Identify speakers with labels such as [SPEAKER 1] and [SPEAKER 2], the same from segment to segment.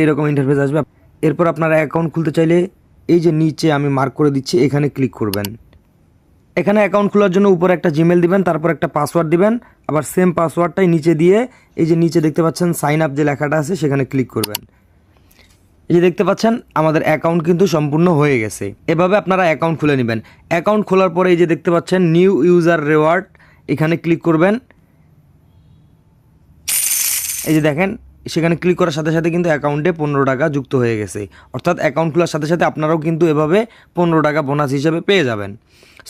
[SPEAKER 1] এইরকম ইন্টারফেস আসবে। এরপর আপনারা অ্যাকাউন্ট খুলতে চাইলে এই যে নিচে আমি মার্ক করে দিচ্ছি, এখানে ক্লিক করবেন। এখানে অ্যাকাউন্ট খোলার জন্য উপরে একটা জিমেল দিবেন, তারপর একটা পাসওয়ার্ড দিবেন। আবার সেম পাসওয়ার্ডটাই নিচে দিয়ে এই যে নিচে দেখতে পাচ্ছেন সাইন আপ যে লেখাটা আছে, সেখানে ক্লিক করবেন। এই যে দেখতে পাচ্ছেন, আমাদের অ্যাকাউন্ট কিন্তু সম্পূর্ণ হয়ে গেছে। এভাবে আপনারা অ্যাকাউন্ট খুলে নেবেন। অ্যাকাউন্ট খোলার পরে এই যে দেখতে পাচ্ছেন নিউ ইউজার রেওয়ার্ড এখানে ক্লিক করবেন। এই যে দেখেন সেখানে ক্লিক করার সাথে সাথে কিন্তু অ্যাকাউন্টে পনেরো টাকা যুক্ত হয়ে গেছে। অর্থাৎ অ্যাকাউন্ট খোলার সাথে সাথে আপনারাও কিন্তু এভাবে পনেরো টাকা বোনাস হিসেবে পেয়ে যাবেন।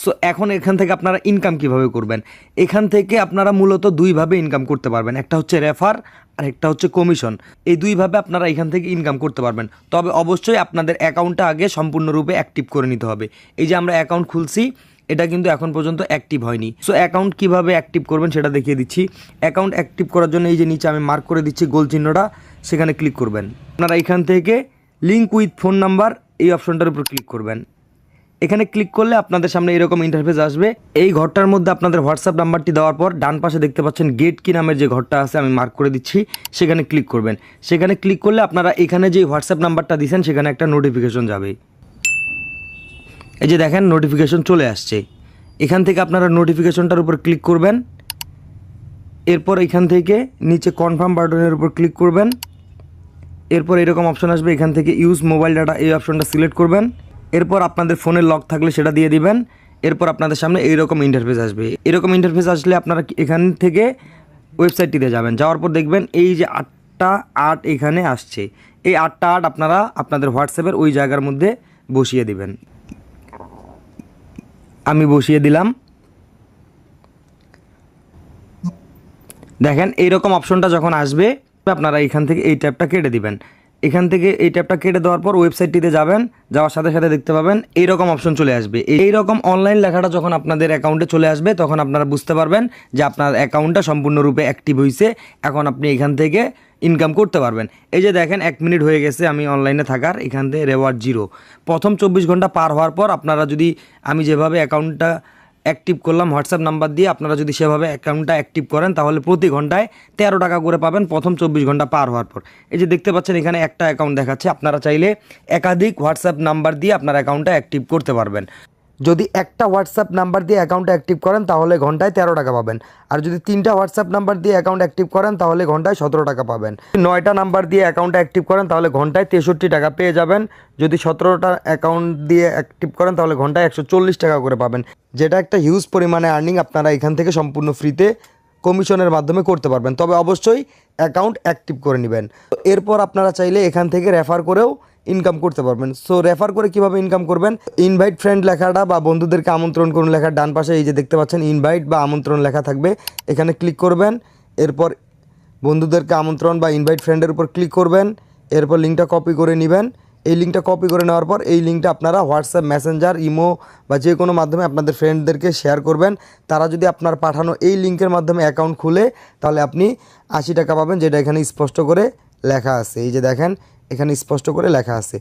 [SPEAKER 1] সো এখন এখান থেকে আপনারা ইনকাম কীভাবে করবেন? এখান থেকে আপনারা মূলত দুইভাবে ইনকাম করতে পারবেন। একটা হচ্ছে রেফার আর একটা হচ্ছে কমিশন এই দুইভাবে আপনারা এখান থেকে ইনকাম করতে পারবেন। তবে অবশ্যই আপনাদের অ্যাকাউন্টটা আগে সম্পূর্ণরূপে অ্যাক্টিভ করে নিতে হবে। এই যে আমরা অ্যাকাউন্ট খুলছি এটা কিন্তু এখন পর্যন্ত অ্যাক্টিভ হয়নি। সো অ্যাকাউন্ট কীভাবে অ্যাক্টিভ করবেন সেটা দেখিয়ে দিচ্ছি। অ্যাকাউন্ট অ্যাক্টিভ করার জন্য এই যে নিচে আমি মার্ক করে দিচ্ছি গোল চিহ্নটা, সেখানে ক্লিক করবেন। আপনারা এখান থেকে লিঙ্ক উইথ ফোন নাম্বার এই অপশনটার উপর ক্লিক করবেন। এখানে ক্লিক করলে আপনাদের সামনে এরকম ইন্টারফেস আসবে। এই ঘরটার মধ্যে আপনাদের হোয়াটসঅ্যাপ নাম্বারটি দেওয়ার পর ডান পাশে দেখতে পাচ্ছেন গেট কি নামের যে ঘরটা আছে, আমি মার্ক করে দিচ্ছি। সেখানে ক্লিক করবেন। সেখানে ক্লিক করলে আপনারা এখানে যে হোয়াটসঅ্যাপ নাম্বারটা দিয়েছেন, সেখানে একটা নোটিফিকেশন যাবে। এই যে দেখেন নোটিফিকেশন চলে আসছে। এখান থেকে আপনারা নোটিফিকেশনটার উপর ক্লিক করবেন। এরপর এখান থেকে নিচে কনফার্ম বাটনের উপর ক্লিক করবেন। এরপর এরকম অপশন আসবে, এখান থেকে ইউজ মোবাইল ডাটা এই অপশনটা সিলেক্ট করবেন। এরপর আপনাদের ফোনের লক থাকলে সেটা দিয়ে দিবেন। এরপর আপনাদের সামনে এইরকম ইন্টারফেস আসবে। এরকম ইন্টারফেস আসলে আপনারা এখান থেকে ওয়েবসাইটটিতে যাবেন। যাওয়ার পর দেখবেন এই যে আটটা আট এখানে আসছে। এই আটটা আট আপনারা আপনাদের হোয়াটসঅ্যাপের ওই জায়গার মধ্যে বসিয়ে দিবেন। আমি বসিয়ে দিলাম। দেখেন, এইরকম অপশনটা যখন আসবে, আপনারা এখান থেকে এই ট্যাবটা কেটে দিবেন। এখান থেকে এই ট্যাবটা কেটে দেওয়ার পর ওয়েবসাইটটিতে যাবেন, যাওয়ার সাথে সাথে দেখতে পাবেন, এইরকম অপশন চলে আসবে। এই রকম অনলাইন লেখাটা যখন আপনাদের অ্যাকাউন্টে চলে আসবে, তখন আপনারা বুঝতে পারবেন যে আপনার অ্যাকাউন্টটা সম্পূর্ণরূপে অ্যাক্টিভ হয়েছে এখন আপনি এখান থেকে ইনকাম করতে পারবেন। এই যে দেখেন, এক মিনিট হয়ে গেছে আমি অনলাইনে থাকার, এখান থেকে রেওয়ার্ড জিরো প্রথম চব্বিশ ঘণ্টা পার হওয়ার পর আপনারা যদি, আমি যেভাবে অ্যাকাউন্টটা অ্যাক্টিভ করলাম হোয়াটসঅ্যাপ নাম্বার দিয়ে আপনারা যদি সেভাবে অ্যাকাউন্টটা অ্যাক্টিভ করেন, তাহলে প্রতি ঘন্টায় তেরো টাকা করে পাবেন প্রথম চব্বিশ ঘণ্টা পার হওয়ার পর। এই যে দেখতে পাচ্ছেন, এখানে একটা অ্যাকাউন্ট দেখাচ্ছে, আপনারা চাইলে একাধিক হোয়াটসঅ্যাপ নাম্বার দিয়ে আপনার অ্যাকাউন্টটা অ্যাক্টিভ করতে পারবেন। যদি একটা হোয়াটসঅ্যাপ নাম্বার দিয়ে অ্যাকাউন্ট অ্যাক্টিভ করেন, তাহলে ঘন্টায় তেরো টাকা পাবেন। আর যদি তিনটা হোয়াটসঅ্যাপ নাম্বার দিয়ে অ্যাকাউন্ট অ্যাক্টিভ করেন, তাহলে ঘন্টায় সতেরো টাকা পাবেন। নয়টা নাম্বার দিয়ে অ্যাকাউন্ট অ্যাক্টিভ করেন, তাহলে ঘন্টায় তেষট্টি টাকা পেয়ে যাবেন। যদি সতেরোটা অ্যাকাউন্ট দিয়ে অ্যাক্টিভ করেন, তাহলে ঘন্টায় একশো চল্লিশ টাকা করে পাবেন। যেটা একটা হিউজ পরিমাণে আর্নিং আপনারা এখান থেকে সম্পূর্ণ ফ্রিতে কমিশনের মাধ্যমে করতে পারবেন। তবে অবশ্যই অ্যাকাউন্ট অ্যাক্টিভ করে নেবেন। এরপর আপনারা চাইলে এখান থেকে রেফার করেও ইনকাম করতে পারবেন। সো রেফার করে কীভাবে ইনকাম করবেন? ইনভাইট ফ্রেন্ড লেখাটা বা বন্ধুদেরকে আমন্ত্রণ করুন লেখার ডান পাশে, এই যে দেখতে পাচ্ছেন ইনভাইট বা আমন্ত্রণ লেখা থাকবে। এখানে ক্লিক করবেন। এরপর বন্ধুদেরকে আমন্ত্রণ বা ইনভাইট ফ্রেন্ডের উপর ক্লিক করবেন। এরপর লিঙ্কটা কপি করে নেবেন। এই লিঙ্কটা কপি করে নেওয়ার পর এই লিঙ্কটা আপনারা হোয়াটসঅ্যাপ মেসেঞ্জার ইমো বা যে কোনো মাধ্যমে আপনাদের ফ্রেন্ডদেরকে শেয়ার করবেন। তারা যদি আপনার পাঠানো এই লিঙ্কের মাধ্যমে অ্যাকাউন্ট খুলে, তাহলে আপনি আশি টাকা পাবেন, যেটা এখানে স্পষ্ট করে লেখা আছে। এই যে দেখেন, এখানে স্পষ্ট করে লেখা আছে।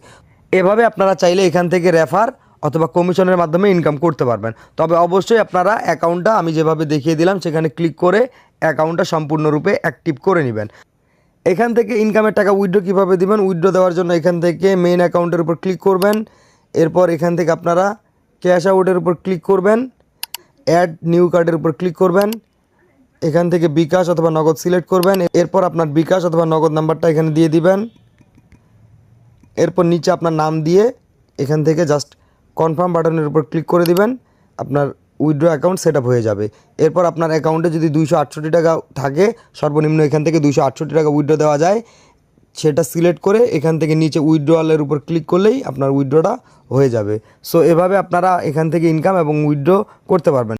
[SPEAKER 1] এভাবে আপনারা চাইলে এখান থেকে রেফার অথবা কমিশনের মাধ্যমে ইনকাম করতে পারবেন। তবে অবশ্যই আপনারা অ্যাকাউন্টটা আমি যেভাবে দেখিয়ে দিলাম, সেখানে ক্লিক করে অ্যাকাউন্টটা সম্পূর্ণরূপে অ্যাক্টিভ করে নেবেন। এখান থেকে ইনকামের টাকা উইথড্র কীভাবে দিবেন? উইড্রো দেওয়ার জন্য এখান থেকে মেইন অ্যাকাউন্টের উপর ক্লিক করবেন। এরপর এখান থেকে আপনারা ক্যাশ আউটের উপর ক্লিক করবেন। অ্যাড নিউ কার্ডের উপর ক্লিক করবেন। এখান থেকে বিকাশ অথবা নগদ সিলেক্ট করবেন। এরপর আপনার বিকাশ অথবা নগদ নাম্বারটা এখানে দিয়ে দিবেন। এরপর নিচে আপনার নাম দিয়ে এখান থেকে জাস্ট কনফার্ম বাটনের উপর ক্লিক করে দিবেন। আপনার উইথড্র অ্যাকাউন্ট সেট হয়ে যাবে। এরপর আপনার অ্যাকাউন্টে যদি দুইশো আটষট্টি টাকা থাকে, সর্বনিম্ন এখান থেকে দুইশো আটষট্টি টাকা উইথড্র দেওয়া যায়। সেটা সিলেক্ট করে এখান থেকে নিচে উইথড্রয়ালের উপর ক্লিক করলেই আপনার উইথড্রটা হয়ে যাবে। সো এভাবে আপনারা এখান থেকে ইনকাম এবং উইথড্র করতে পারবেন।